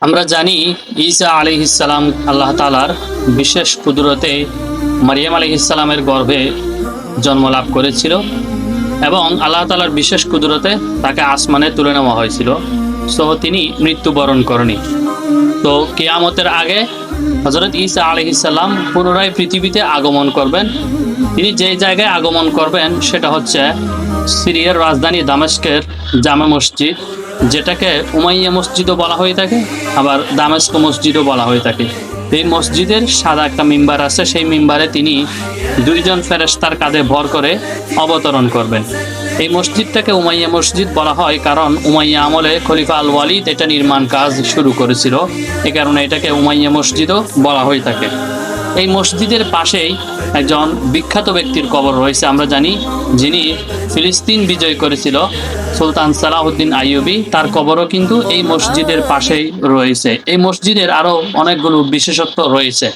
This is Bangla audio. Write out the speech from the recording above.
আমরা জানি ঈসা আলি ইসালাম আল্লাহ তালার বিশেষ কুদরতে মারিয়াম আলি ইসালামের গর্ভে জন্ম লাভ করেছিল এবং আল্লাহ তালার বিশেষ কুদরতে তাকে আসমানে তুলে নেওয়া হয়েছিল। সো তিনি মৃত্যুবরণ করেনি। তো কেয়ামতের আগে হজরত ঈসা আলি ইসাল্লাম পুনরায় পৃথিবীতে আগমন করবেন। তিনি যে জায়গায় আগমন করবেন সেটা হচ্ছে সিরিয়ার রাজধানী দামেস্কের জামা মসজিদ, যেটাকে উমাইয়া মসজিদও বলা হয়ে থাকে, আবার দামেস্ক মসজিদও বলা হয়ে থাকে। এই মসজিদের সাদা একটা মিম্বার আছে, সেই মিম্বারে তিনি দুইজন ফেরেস্তার কাঁধে ভর করে অবতরণ করবেন। এই মসজিদটাকে উমাইয়া মসজিদ বলা হয় কারণ উমাইয়া আমলে খলিফা আল ওয়ালিদ এটা নির্মাণ কাজ শুরু করেছিল। এ কারণে এটাকে উমাইয়া মসজিদও বলা হয়ে থাকে। এই মসজিদের পাশেই একজন বিখ্যাত ব্যক্তির কবর রয়েছে। আমরা জানি যিনি ফিলিস্তিন বিজয় করেছিল, সুলতান সালাহউদ্দিন আইয়ুবি। তার কবরও কিন্তু এই মসজিদের পাশেই রয়েছে। এই মসজিদের আরও অনেকগুলো বিশেষত্ব রয়েছে।